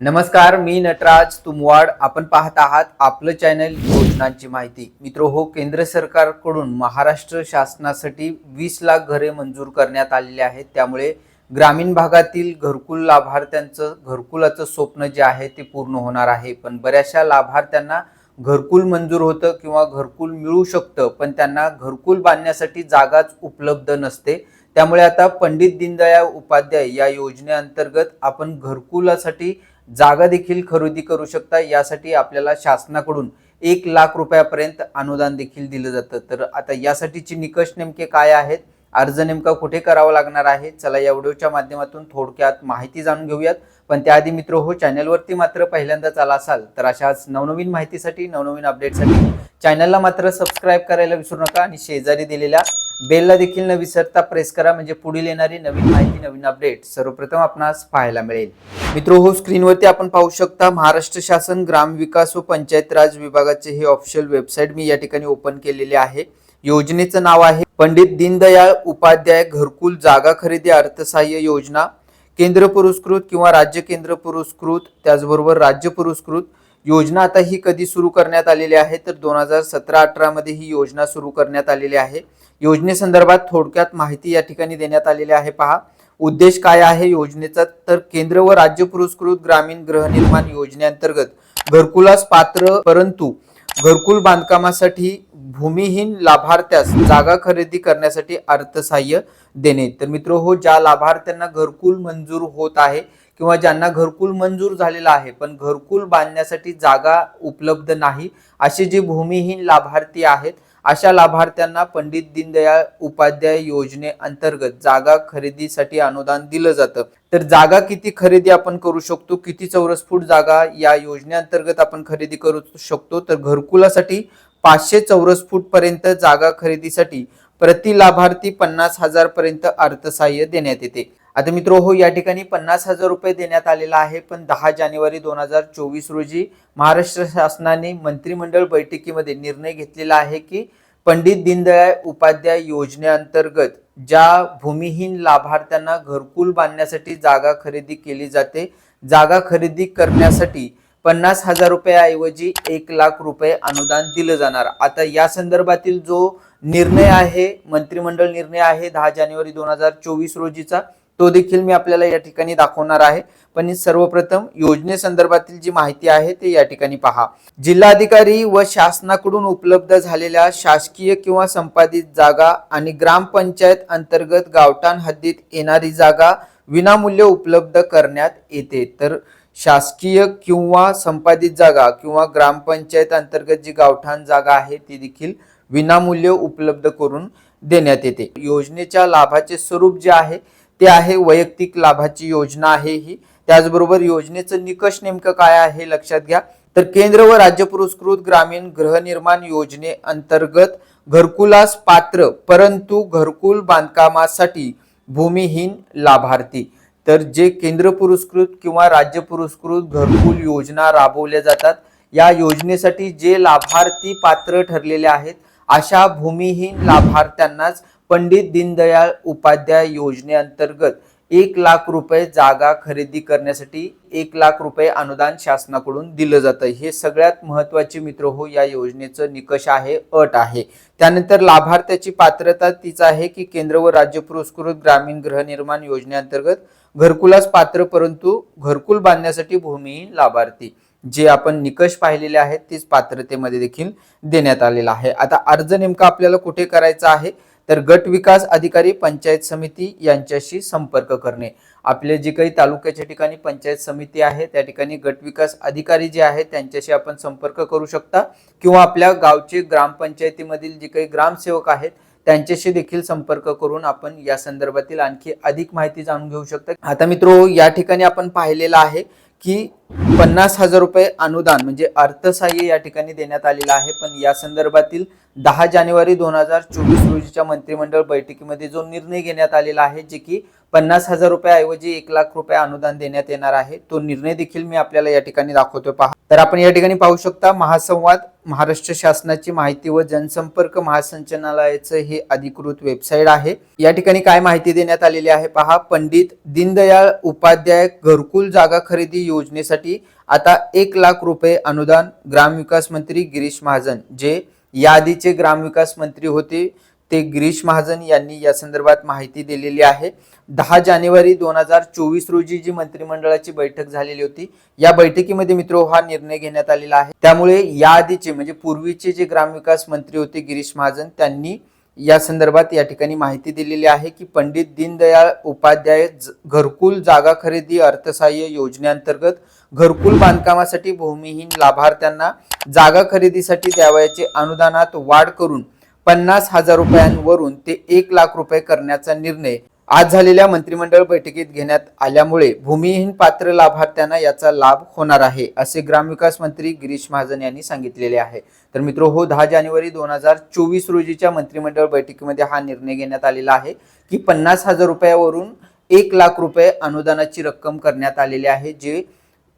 नमस्कार मी नटराज तुमवाड. आपण पाहत आहात आपलं चॅनल योजनांची माहिती. मित्र हो केंद्र सरकारकडून महाराष्ट्र शासनासाठी वीस लाख घरे मंजूर करण्यात आलेली आहेत. त्यामुळे ग्रामीण भागातील घरकुल लाभार्थ्यांचं घरकुलाचं स्वप्न जे आहे ते पूर्ण होणार आहे. पण बऱ्याचशा लाभार्थ्यांना घरकुल मंजूर होतं किंवा घरकुल मिळू शकतं पण त्यांना घरकुल बांधण्यासाठी जागाच उपलब्ध नसते. त्यामुळे आता पंडित दीनदयाळ उपाध्याय या योजनेअंतर्गत आपण घरकुलासाठी जागा देखील खरेदी करू शकता. यासाठी आपल्याला शासनाकडून एक लाख रुपयापर्यंत अनुदान देखील दिलं जातं. तर आता यासाठीचे निकष नेमके काय आहेत? अर्ज नेमका कुठे करावा लागणार आहे? चला या व्हिडिओच्या माध्यमातून थोडक्यात माहिती जाणून घेऊयात. पण त्याआधी मित्र हो चॅनलवरती मात्र पहिल्यांदाच आला असाल तर अशाच नवनवीन माहितीसाठी नवनवीन अपडेटसाठी चॅनलला मात्र सबस्क्राईब करायला विसरू नका आणि शेजारी दिलेल्या बेलला देखील न विसरता प्रेस करा. म्हणजे पुढील येणारी नवीन माहिती नवीन अपडेट सर्वप्रथम आपणास पाहायला मिळेल. मित्र हो स्क्रीनवरती आपण पाहू शकता महाराष्ट्र शासन ग्राम विकास व पंचायत राज विभागाचे हे ऑफिशियल वेबसाईट मी या ठिकाणी ओपन केलेले आहे. योजनेचं नाव आहे पंडित दीनदयाळ उपाध्याय घरकुल जागा खरेदी अर्थसहाय्य योजना. केंद्र पुरस्कृत किंवा राज्य केंद्र पुरस्कृत त्याचबरोबर राज्य पुरस्कृत. योजना आता ही कधी सुरू करण्यात आलेली आहे? तर दोन हजार सतरा अठरामध्ये ही योजना सुरू करण्यात आलेली आहे. योजनेसंदर्भात थोडक्यात माहिती या ठिकाणी देण्यात आलेली आहे. पहा उद्देश काय आहे योजनेचा? तर केंद्र व राज्य पुरस्कृत ग्रामीण गृहनिर्माण योजनेअंतर्गत घरकुलास पात्र परंतु घरकुल बांधकामासाठी भूमिहीन लाभार्थ्यास जागा खरेदी करण्यासाठी अर्थसहाय्य देणे. तर मित्र हो ज्या लाभार्थ्यांना घरकुल मंजूर होत आहे किंवा ज्यांना घरकुल मंजूर झालेला आहे पण घरकुल बांधण्यासाठी जागा उपलब्ध नाही असे जे भूमिहीन लाभार्थी आहेत अशा लाभार्थ्यांना पंडित दीनदयाळ उपाध्याय योजनेअंतर्गत जागा खरेदीसाठी अनुदान दिलं जातं. तर जागा किती खरेदी आपण करू शकतो? किती चौरस फूट जागा या योजनेअंतर्गत आपण खरेदी करू शकतो? तर घरकुलासाठी पाचशे चौरस फूट पर्यंत जागा खरेदीसाठी प्रति लाभार्थी पन्नास हजार पर्यंत अर्थसहाय्य देण्यात येते. आता मित्र हो या ठिकाणी पन्नास हजार रुपये देण्यात आलेला आहे पण दहा जानेवारी दोन हजार चोवीस रोजी महाराष्ट्र शासनाने मंत्रिमंडळ बैठकीमध्ये निर्णय घेतलेला आहे की पंडित दीनदयाळ उपाध्याय योजनेअंतर्गत ज्या भूमिहीन लाभार्थ्यांना घरकुल बांधण्यासाठी जागा खरेदी केली जाते जागा खरेदी करण्यासाठी पन्नास हजार रुपयाऐवजी एक लाख रुपये अनुदान दिलं जाणार. आता या संदर्भातील जो निर्णय आहे मंत्रिमंडळ निर्णय आहे दहा जानेवारी दोन हजार चोवीस रोजीचा तो देखील मी आपल्याला या ठिकाणी दाखवणार आहे. पण सर्वप्रथम योजनेसंदर्भातील जी माहिती आहे ते या ठिकाणी पहा. जिल्हाधिकारी व शासनाकडून उपलब्ध झालेल्या शासकीय किंवा संपादित जागा आणि ग्रामपंचायत अंतर्गत गावठाण हद्दीत येणारी जागा विनामूल्य उपलब्ध करण्यात येते. तर शासकीय किंवा संपादित जागा किंवा ग्रामपंचायत अंतर्गत जी गावठाण जागा आहे ती देखील विनामूल्य उपलब्ध करून देण्यात येते. योजनेच्या लाभाचे स्वरूप जे आहे ते आहे वैयक्तिक लाभाची योजना आहे ही. त्याचबरोबर योजनेचं निकष नेमकं काय आहे लक्षात घ्या. तर केंद्र व राज्य पुरस्कृत ग्रामीण गृहनिर्माण योजने अंतर्गत घरकुलास पात्र परंतु घरकुल बांधकामासाठी भूमिहीन लाभार्थी. तर जे केंद्र पुरस्कृत किंवा राज्य पुरस्कृत घरकुल योजना राबवल्या जातात या योजनेसाठी जे लाभार्थी पात्र ठरलेले आहेत अशा भूमिहीन लाभार्थ्यांनाच पंडित दीनदयाळ उपाध्याय योजनेअंतर्गत एक लाख रुपये जागा खरेदी करण्यासाठी एक लाख रुपये अनुदान शासनाकडून दिलं जातं. हे सगळ्यात महत्त्वाचे मित्र हो या योजनेचं निकष आहे अट आहे. त्यानंतर लाभार्थ्याची पात्रता तीच आहे की केंद्र व राज्य पुरस्कृत ग्रामीण गृहनिर्माण योजनेअंतर्गत घरकुलास पात्र परंतु घरकुल बांधण्यासाठी भूमिहीन लाभार्थी. जे आपण निकष पाहिलेले आहेत तीच पात्रतेमध्ये देखील देण्यात आलेला आहे. आता अर्ज नेमका आपल्याला कुठे करायचा आहे? तर गट विकास अधिकारी पंचायत समिती यांच्याशी संपर्क करणे. आपले जे काही तालुक्याच्या ठिकाणी पंचायत समिती आहे त्या ठिकाणी गट विकास अधिकारी जे आहेत त्यांच्याशी आपण संपर्क करू शकता. किंवा आपल्या गावचे ग्रामपंचायतीमधील जे काही ग्रामसेवक आहेत त्यांच्याशी देखील संपर्क करून आपण या संदर्भातील आणखी अधिक माहिती जाणून घेऊ शकता. आता मित्रो या ठिकाणी आपण पाहिलेलं आहे की पन्नास हजार रुपये अनुदान म्हणजे अर्थसहाय्य या ठिकाणी देण्यात आलेलं आहे. पण या संदर्भातील दहा जानेवारी दोन हजार चोवीस रोजीच्या मंत्रिमंडळ बैठकीमध्ये जो निर्णय घेण्यात आलेला आहे जे की पन्नास हजार रुपयाऐवजी एक लाख रुपये अनुदान देण्यात येणार आहे तो निर्णय देखील मी आपल्याला या ठिकाणी दाखवतोय. पहा. तर आपण या ठिकाणी पाहू शकता महासंवाद महाराष्ट्र शासनाची माहिती व जनसंपर्क महासंचालनालयाचं हे अधिकृत वेबसाईट आहे. या ठिकाणी काय माहिती देण्यात आलेली आहे? पहा पंडित दीनदयाळ उपाध्याय घरकुल जागा खरेदी योजनेसाठी बांधण्यासाठी आता एक लाख रुपये अनुदान ग्रामविकास मंत्री गिरीश महाजन जे याआधीचे ग्रामविकास मंत्री होते ते गिरीश महाजन यांनी या संदर्भात माहिती दिलेली आहे. दहा जानेवारी दोन हजार चोवीस रोजी जी मंत्रिमंडळाची बैठक झालेली होती या बैठकीमध्ये मित्र हा निर्णय घेण्यात आलेला आहे. त्यामुळे याआधीचे म्हणजे पूर्वीचे जे ग्रामविकास मंत्री होते गिरीश महाजन त्यांनी या संदर्भात या ठिकाणी माहिती दिलेली आहे की पंडित दीनदयाळ उपाध्याय ज- घरकुल जागा खरेदी अर्थसहाय्य योजनेअंतर्गत घरकुल बांधकामासाठी भूमिहीन लाभार्थ्यांना जागा खरेदीसाठी द्यावयाचे अनुदानात वाढ करून पन्नास हजार रुपयांवरून ते एक लाख रुपये करण्याचा निर्णय आज झालेल्या मंत्रिमंडळ बैठकीत घेण्यात आल्यामुळे भूमिहीन पात्र लाभार्थ्यांना याचा लाभ होणार आहे असे ग्रामविकास मंत्री गिरीश महाजन यांनी सांगितलेले आहे. तर मित्र हो दहा जानेवारी दोन हजार चोवीस रोजीच्या मंत्रिमंडळ बैठकीमध्ये हा निर्णय घेण्यात आलेला आहे की पन्नास हजार रुपयावरून एक लाख रुपये अनुदानाची रक्कम करण्यात आलेली आहे जे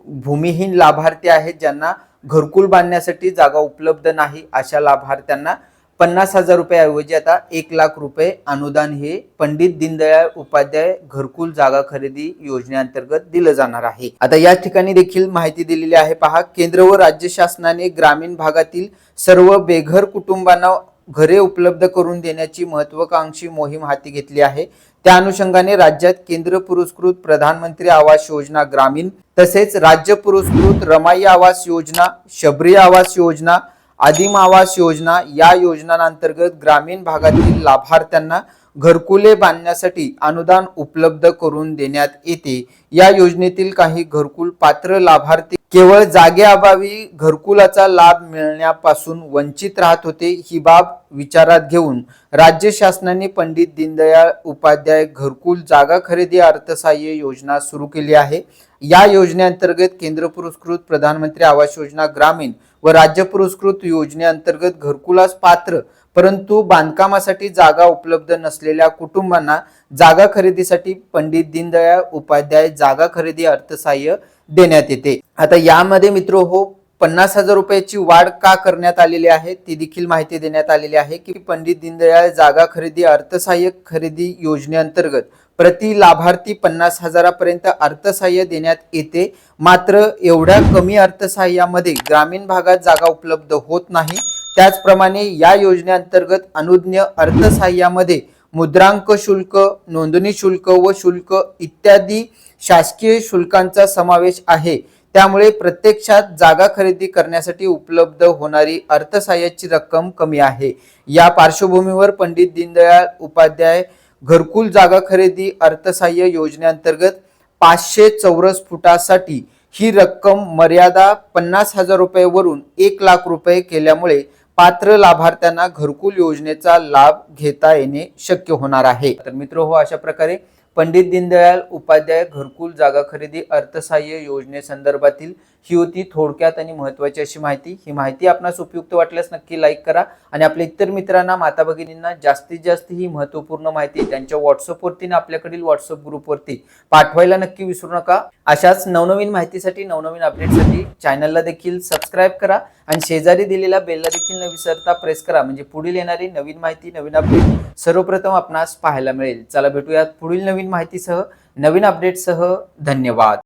भूमिहीन लाभार्थी आहेत ज्यांना घरकुल बांधण्यासाठी जागा उपलब्ध नाही अशा लाभार्थ्यांना पन्नास हजार रुपयाऐवजी आता एक लाख रुपये अनुदान हे पंडित दीनदयाळ उपाध्याय घरकुल जागा खरेदी योजनेअंतर्गत दिलं जाणार आहे. आता या ठिकाणी देखील माहिती दिलेली आहे पहा. केंद्र व राज्य शासनाने ग्रामीण भागातील सर्व बेघर कुटुंबांना घरे उपलब्ध करून देण्याची महत्वाकांक्षी मोहीम हाती घेतली आहे. त्या अनुषंगाने राज्यात केंद्र पुरस्कृत प्रधानमंत्री आवास योजना ग्रामीण तसेच राज्य पुरस्कृत रमाई आवास योजना शबरी आवास योजना आदिम आवास योजना या योजनांतर्गत ग्रामीण भागातील लाभार्थ्यांना घरकुले बांधण्यासाठी अनुदान उपलब्ध करून देण्यात येते. या योजनेतील काही घरकुल पात्र लाभार्थी केवळ जागेअभावी घरकुलाचा लाभ मिळण्यापासून वंचित राहत होते ही बाब विचारात घेऊन राज्य शासनाने पंडित दीनदयाळ उपाध्याय घरकुल जागा खरेदी अर्थसहाय्य योजना सुरू केली आहे. या योजनेअंतर्गत केंद्र पुरस्कृत प्रधानमंत्री आवास योजना ग्रामीण व राज्य पुरस्कृत योजनेअंतर्गत घरकुलास पात्र परंतु बांधकामासाठी जागा उपलब्ध नसलेल्या कुटुंबांना जागा खरेदीसाठी पंडित दीनदयाळ उपाध्याय जागा खरेदी अर्थसहाय्य देण्यात येते. आता यामध्ये मित्र हो पन्नास हजार रुपयाची वाढ का करण्यात आलेली आहे ती देखील माहिती देण्यात आलेली आहे की पंडित दीनदयाळ जागा खरेदी अर्थसहाय्य खरेदी योजनेअंतर्गत प्रति लाभार्थी पन्नास हजारापर्यंत अर्थसहाय्य देण्यात येते. मात्र एवढ्या कमी अर्थसहाय्यामध्ये ग्रामीण भागात जागा उपलब्ध होत नाही. त्याचप्रमाणे या योजनेअंतर्गत अनुज्ञ अर्थसहाय्यामध्ये मुद्रांक शुल्क नोंदणी शुल्क व शुल्क इत्यादी शासकीय शुल्कांचा समावेश आहे. त्यामुळे प्रत्यक्षात जागा खरेदी करण्यासाठी उपलब्ध होणारी अर्थसहाय्याची रक्कम कमी आहे. या पार्श्वभूमीवर पंडित दीनदयाळ उपाध्याय घरकुल जागा खरेदी अर्थसहाय्य योजनेअंतर्गत पाचशे चौरस फुटासाठी ही रक्कम मर्यादा पन्नास हजार रुपयेवरून एक लाख रुपये केल्यामुळे पात्र लाभार्थ्यांना घरकुल योजनेचा लाभ घेता येणे शक्य होणार आहे. तर मित्र हो अशा प्रकारे पंडित दीनदयाळ उपाध्याय घरकुल जागा खरेदी अर्थसहाय्य योजनेसंदर्भातील ही होती थोडक्यात आणि महत्वाची अशी माहिती. ही माहिती आपणास उपयुक्त वाटल्यास नक्की लाईक करा आणि आपल्या इतर मित्रांना माता भगिनींना जास्तीत जास्त ही महत्त्वपूर्ण माहिती त्यांच्या व्हॉट्सअपवरती आणि आपल्याकडील व्हॉट्सअप ग्रुपवरती पाठवायला नक्की विसरू नका. अशाच नवनवीन माहितीसाठी नवनवीन अपडेटसाठी चॅनलला देखील सबस्क्राईब करा आणि शेजारी दिलेल्या बेलला देखील न विसरता प्रेस करा. म्हणजे पुढील येणारी नवीन माहिती नवीन अपडेट सर्वप्रथम आपणास पाहायला मिळेल. चला भेटूयात पुढील नवीन नवीन माहितीसह नवीन अपडेटसह धन्यवाद.